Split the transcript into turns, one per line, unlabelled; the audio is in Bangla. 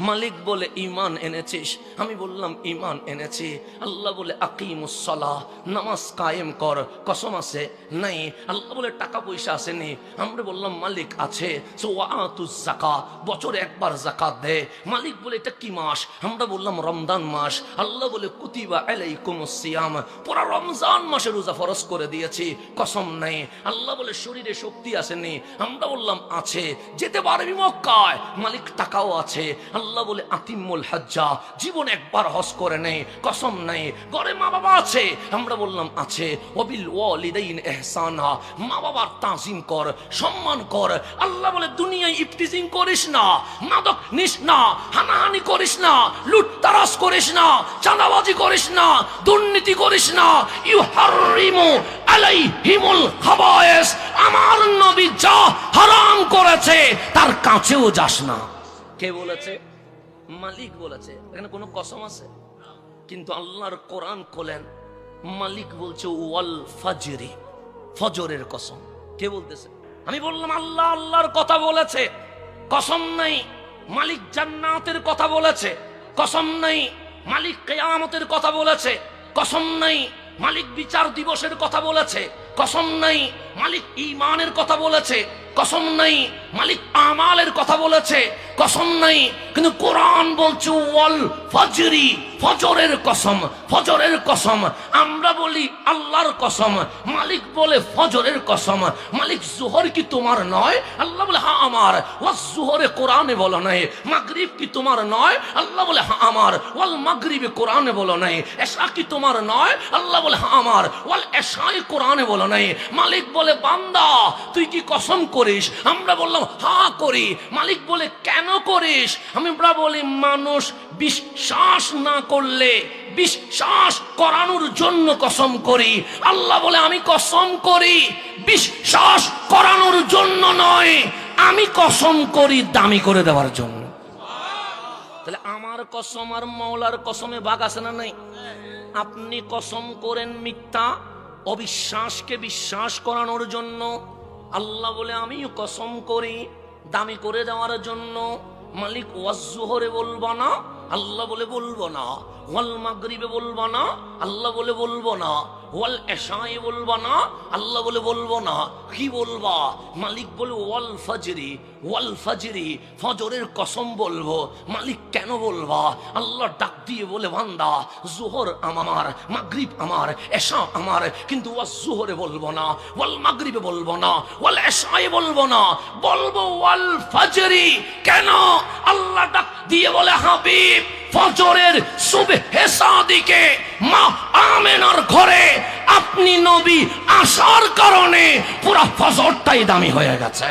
মালিক বলে ইমান এনেছিস? আমি বললাম ইমান এনেছি। আল্লাহ বলে আকিমুসলাহ নামাজ কায়েম কর, কসম আছে নাই? আল্লাহ বলে টাকা পয়সা আসেনি। আমরা বললাম, মালিক আছে। সো জাকা বছরে একবার জাকাত দে। মালিক বলে, এটা কি মাস? আমরা বললাম, রমজান মাস। আল্লাহ বলে, কুতিবা আলাইকুম সিয়াম। পুরা রমজান মাসে রোজা ফরজ করে দিয়েছি, কসম নাই। আল্লাহ বলে, শরীরে শক্তি আসেনি। আমরা বললাম, আছে। যেতে পারবি মক্কায়? মালিক, টাকাও আছে। আল্লাহ বলে আতিমুল হজ্জা, জীবন একবার হজ করে নেই কসম নেই ঘরে মা বাবা আছে। আমরা বললাম, আছে। অবিল ওয়ালিদাইন এহসানা মা বাবার তাজিম কর, সম্মান কর। আল্লাহ বলে, দুনিয়ায় ইফটিজিং করিস না, মাদক নিস না, হানাহানি করিস না, লুট তারাস করিস না, চাঁদাবাজি করিস না, দুর্নীতি করিস না। ইউ হারিমু আলাইহিমুল খাবায়েস, আমার নবী যা হারাম করেছে, তার কাছেও যাস না। কে বলেছে? মালিক বলেছে, এখানে কোনো কসম আছে? কিন্তু আল্লাহর কোরআন খোলেন, মালিক বলছে, ওয়াল ফাজরি ফজরের কসম। কে বলতেছে? আমি বললাম, আল্লাহ, আল্লাহর কথা বলেছে, কসম নাই, মালিক জান্নাতের কথা বলেছে, কসম নাই, মালিক কেয়ামতের কথা বলেছে, কসম নাই, মালিক বিচার দিবসের কথা বলেছে, কসম নাই, মালিক ইমানের কথা বলেছে, কসম নাই, মালিক আমালের কথা বলেছে কসম নাই, কিন্তু কোরআন বলছে, ওয়াল ফজরি, ফজরের কসম ফজরের কসম। আমরা বলি, আল্লাহর কসম। মালিক বলে, ফজরের কসম। মালিক, জোহর কি তোমার নয়? আল্লাহ বলে হ্যাঁ আমার। ওয়াজ জোহরে কোরআনে বলো নাই। মাগরিব কি তোমার নয়? আল্লাহ বলে হ্যাঁ আমার। ওয়াল মাগরিবে কোরআনে বলো নাই। এশা কি তোমার নয়? আল্লাহ বলে হ্যাঁ আমার। ওয়াল এশাই কোরআনে বলো নাই। মালিক বলে, বান্দা, তুই কি কসম করিস? আমরা বললাম হ্যাঁ করি। মালিক বলে, কেন করিস? আমরা বলি, মানুষ বিশ্বাস না করলে, বিশ্বাস করানোর জন্য কসম করি। আল্লাহ বলে, আমি কসম করি, বিশ্বাস করানোর জন্য নয়, আমি কসম করি দামি করে দেওয়ার জন্য। তাহলে আমার কসম আর মৌলার কসমে ভাগ আছে না নাই? আপনি কসম করেন মিথ্যা, অবিশ্বাসকে বিশ্বাস করানোর জন্য। আল্লাহ বলে, আমিও কসম করি। দামি করে দেওয়ার জন্য মালিক ওয়াজুহরে বলব না, আল্লাহ বলে বলব না, ওয়াল মাগরিবে বলব না, আল্লাহ বলে বলব না। ওয়াল এশায়ে বলব না? আল্লাহ বলে বলব না। কি বলবা? মালিক বলে ওয়াল ফাজরি। ওয়াল ফাজরি, ফজরের কসম বলব। মালিক কেন বলবা? আল্লাহ ডাক দিয়ে বলে, বান্দা, জোহর আমার, মাগরিব আমার, এশা আমার, কিন্তু ওয়াজ জোহরে বলব না, ওয়াল মাগরিবে বলব না, ওয়াল এশায়ে বলব না। বলব ওয়াল ফাজরি। কেন? আল্লাহ ডাক দিয়ে বলে, হাবিব ফজরের সুবহে হেসাদিকে মা আমেনার ঘরে আপনি নবী আসার কারণে পুরা ফজরটাই দামি হয়ে গেছে।